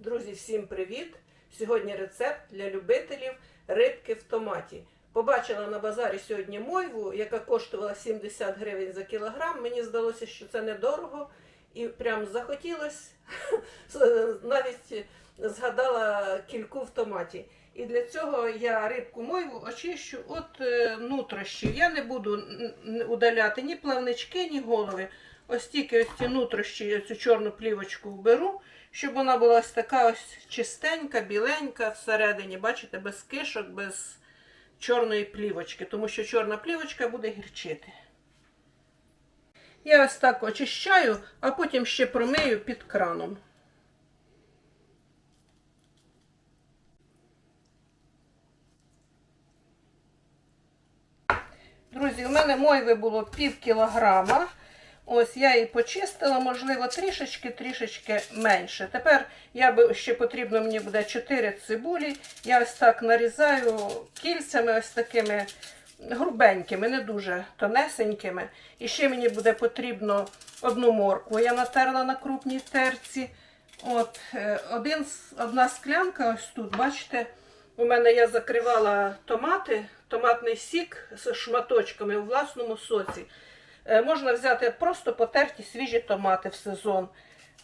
Друзі, всім привіт! Сьогодні рецепт для любителів рибки в томаті. Побачила на базарі сьогодні мойву, яка коштувала 70 гривень за кілограм. Мені здалося, що це недорого, і прям захотілося. Навіть згадала кільку в томаті. І для цього я рибку мойву очищу от е, нутрощів. Я не буду удаляти ні плавнички, ні голови. Ось тільки ось ці нутрощі, цю чорну плівочку вберу, щоб вона була ось така ось чистенька, біленька всередині, бачите, без кишок, без чорної плівочки, тому що чорна плівочка буде гірчити. Я ось так очищаю, а потім ще промию під краном. Друзі, у мене мойви було пів кілограма. Ось я її почистила, можливо, трішечки-трішечки менше. Тепер я би ще потрібно мені буде 4 цибулі. Я ось так нарізаю кільцями, ось такими грубенькими, не дуже тонесенькими. І ще мені буде потрібно одну моркву. Я натерла на крупній терці. От, е, один, одна склянка, ось тут, бачите, у мене я закривала томати, томатний сік з шматочками у власному соці. Е, Можна взяти просто потерті свіжі томати в сезон.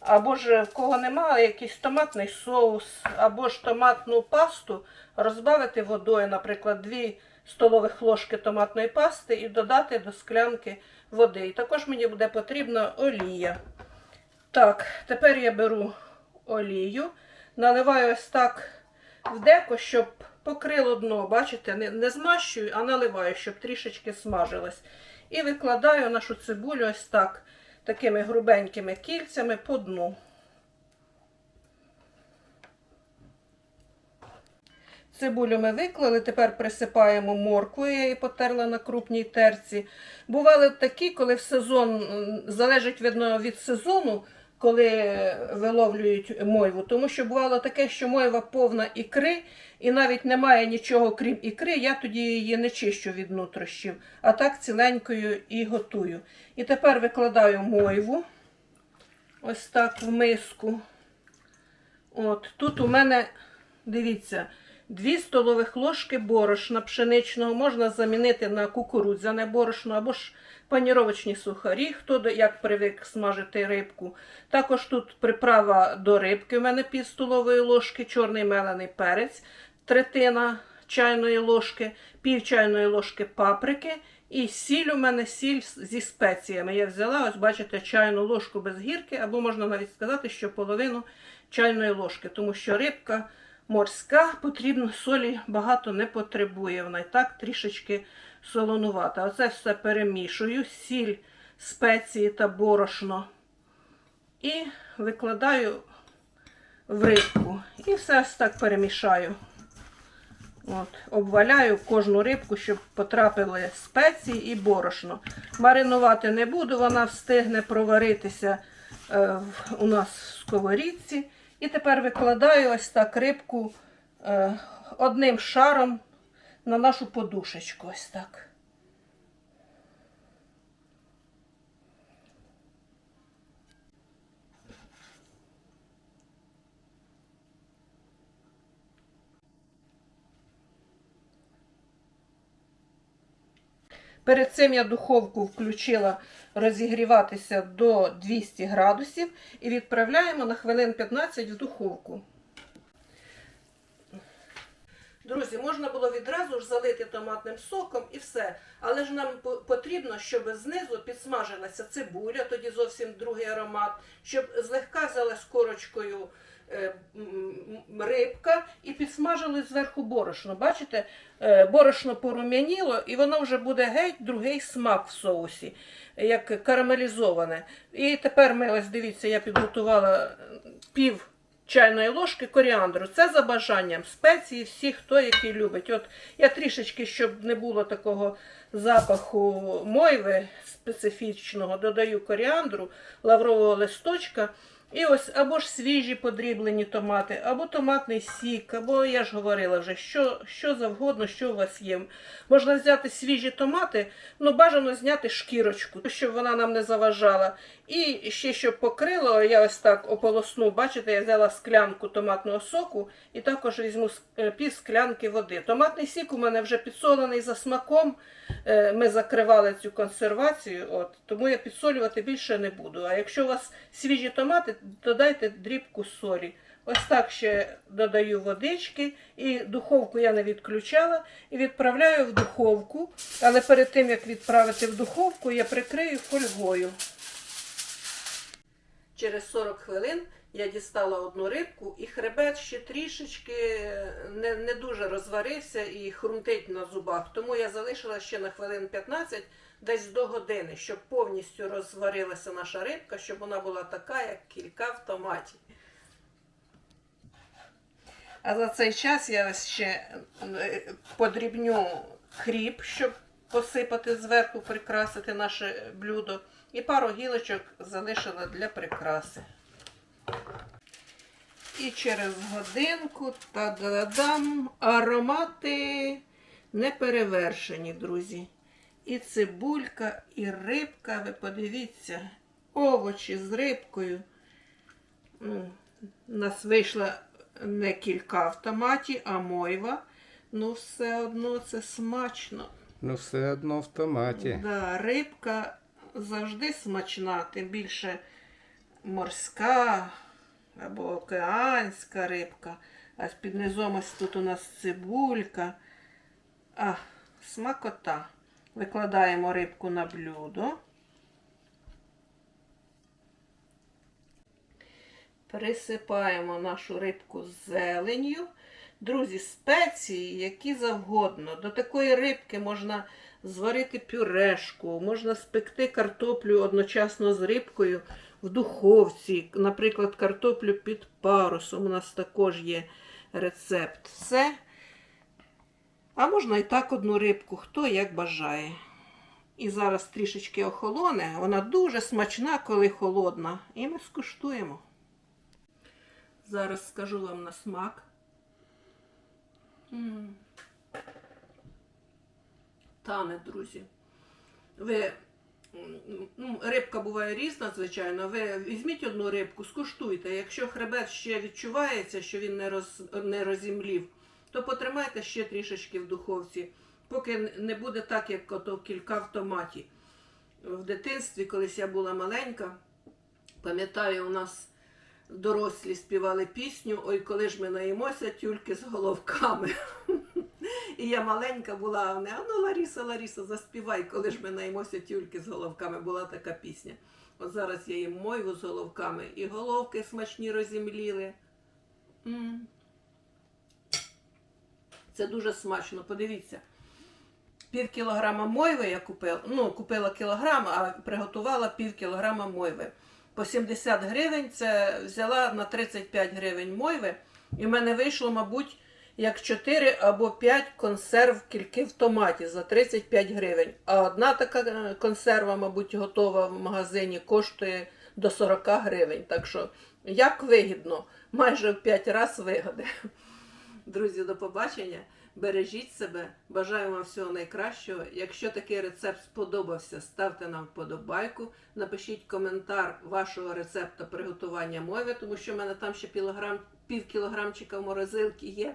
Або ж в кого немає, якийсь томатний соус, або ж томатну пасту розбавити водою, наприклад, 2 столових ложки томатної пасти і додати до склянки води. І також мені буде потрібна олія. Так, тепер я беру олію, наливаю ось так в деко, щоб покрило дно, бачите, не, не змащую, а наливаю, щоб трішечки смажилось. І викладаю нашу цибулю ось так, такими грубенькими кільцями по дну. Цибулю ми виклали, тепер присипаємо морквою, я її потерла на крупній терці. Бували такі, коли в сезон, залежить видно від сезону, коли виловлюють мойву. Тому що бувало таке, що мойва повна ікри, і навіть немає нічого крім ікри, я тоді її не чищу від нутрощів, а так ціленькою і готую. І тепер викладаю мойву ось так в миску. От, тут у мене, дивіться, 2 столових ложки борошна пшеничного можна замінити на кукурудзяне борошно або ж паніровочні сухарі, хто як привик смажити рибку. Також тут приправа до рибки. У мене пів столової ложки, чорний мелений перець, третина чайної ложки, пів чайної ложки паприки. І сіль у мене сіль зі спеціями. Я взяла, ось бачите, чайну ложку без гірки, або можна навіть сказати, що половину чайної ложки, тому що рибка морська, потрібно солі багато не потребує. Вона і так трішечки солонувата. Оце все перемішую, сіль, спеції та борошно. І викладаю в рибку. І все так перемішаю. От, обваляю кожну рибку, щоб потрапили спеції і борошно. Маринувати не буду, вона встигне проваритися е, в- у нас в сковорідці. І тепер викладаю ось так рибку е, одним шаром на нашу подушечку. Ось так. Перед цим я духовку включила розігріватися до 200 градусів і відправляємо на хвилин 15 в духовку. Друзі, можна було відразу ж залити томатним соком і все. Але ж нам потрібно, щоб знизу підсмажилася цибуля, тоді зовсім другий аромат, щоб злегка взяла з корочкою рибка і підсмажили зверху борошно. Бачите, Е, борошно порум'яніло, і воно вже буде геть другий смак в соусі, як карамелізоване. І тепер ми, ось дивіться, я підготувала пів чайної ложки коріандру. Це за бажанням спеції, всі, хто який любить. От я трішечки, щоб не було такого запаху мойви специфічного, додаю коріандру, лаврового листочка І ось або ж свіжі подріблені томати, або томатний сік, або я ж говорила вже, що, що завгодно, що у вас є. Можна взяти свіжі томати, ну бажано зняти шкірочку, щоб вона нам не заважала. І ще щоб покрило, я ось так ополосну, бачите, я взяла склянку томатного соку і також візьму е, пів склянки води. Томатний сік у мене вже підсолений за смаком. Е, Ми закривали цю консервацію, от, тому я підсолювати більше не буду. А якщо у вас свіжі томати, додайте дрібку солі. Ось так ще додаю водички, і духовку я не відключала і відправляю в духовку. Але перед тим як відправити в духовку, я прикрию фольгою. Через 40 хвилин я дістала одну рибку, і хребет ще трішечки не, не дуже розварився і хрумтить на зубах. Тому я залишила ще на хвилин 15, десь до години, щоб повністю розварилася наша рибка, щоб вона була така, як кілька в томаті. А за цей час я ще е, подрібню хріб, щоб посипати зверху, прикрасити наше блюдо. І пару гілочок залишила для прикраси. І через годинку та-да-дам аромати неперевершені, друзі. І цибулька, і рибка, ви подивіться, овочі з рибкою. У нас вийшла не кілька в томаті, а мойва. Ну, все одно це смачно. Ну, все одно в томаті. Да, рибка завжди смачна, тим більше морська або океанська рибка. А під низом тут у нас цибулька. А, смакота. Викладаємо рибку на блюдо. Присипаємо нашу рибку з зеленью. Друзі, спеції, які завгодно. До такої рибки можна зварити пюрешку, можна спекти картоплю одночасно з рибкою в духовці. Наприклад, картоплю під парусом. У нас також є рецепт. Все. А можна і так одну рибку, хто як бажає. І зараз трішечки охолоне. Вона дуже смачна, коли холодна. І ми скуштуємо. Зараз скажу вам на смак. М. Тане, друзі. Ви, ну, рибка буває різна, звичайно. Ви візьміть одну рибку, скуштуйте. Якщо хребет ще відчувається, що він не, роз, не розімлів, то потримайте ще трішечки в духовці, поки не буде так, як ото кілька в томаті. В дитинстві, колись я була маленька, пам'ятаю, у нас дорослі співали пісню Ой, коли ж ми наїмося тюльки з головками. І я маленька була, а а ну Ларіса, Ларіса, заспівай, коли ж ми наїмося тюльки з головками. Була така пісня. От зараз я їм мойву з головками, і головки смачні розімліли. М. Це дуже смачно, подивіться. Пів кілограма мойви я купила, ну, купила кілограм, а приготувала пів кілограма мойви. По 70 гривень це взяла на 35 гривень мойви. І в мене вийшло, мабуть, як 4 або 5 консерв кільки в томаті за 35 гривень. А одна така е, консерва, мабуть, готова в магазині, коштує до 40 гривень. Так що, як вигідно, майже в 5 разів вигоди. Друзі, до побачення. Бережіть себе, бажаю вам всього найкращого. Якщо такий рецепт сподобався, ставте нам вподобайку, напишіть коментар вашого рецепту приготування мови, тому що в мене там ще кілограм, пів кілограмчика в морозилці є.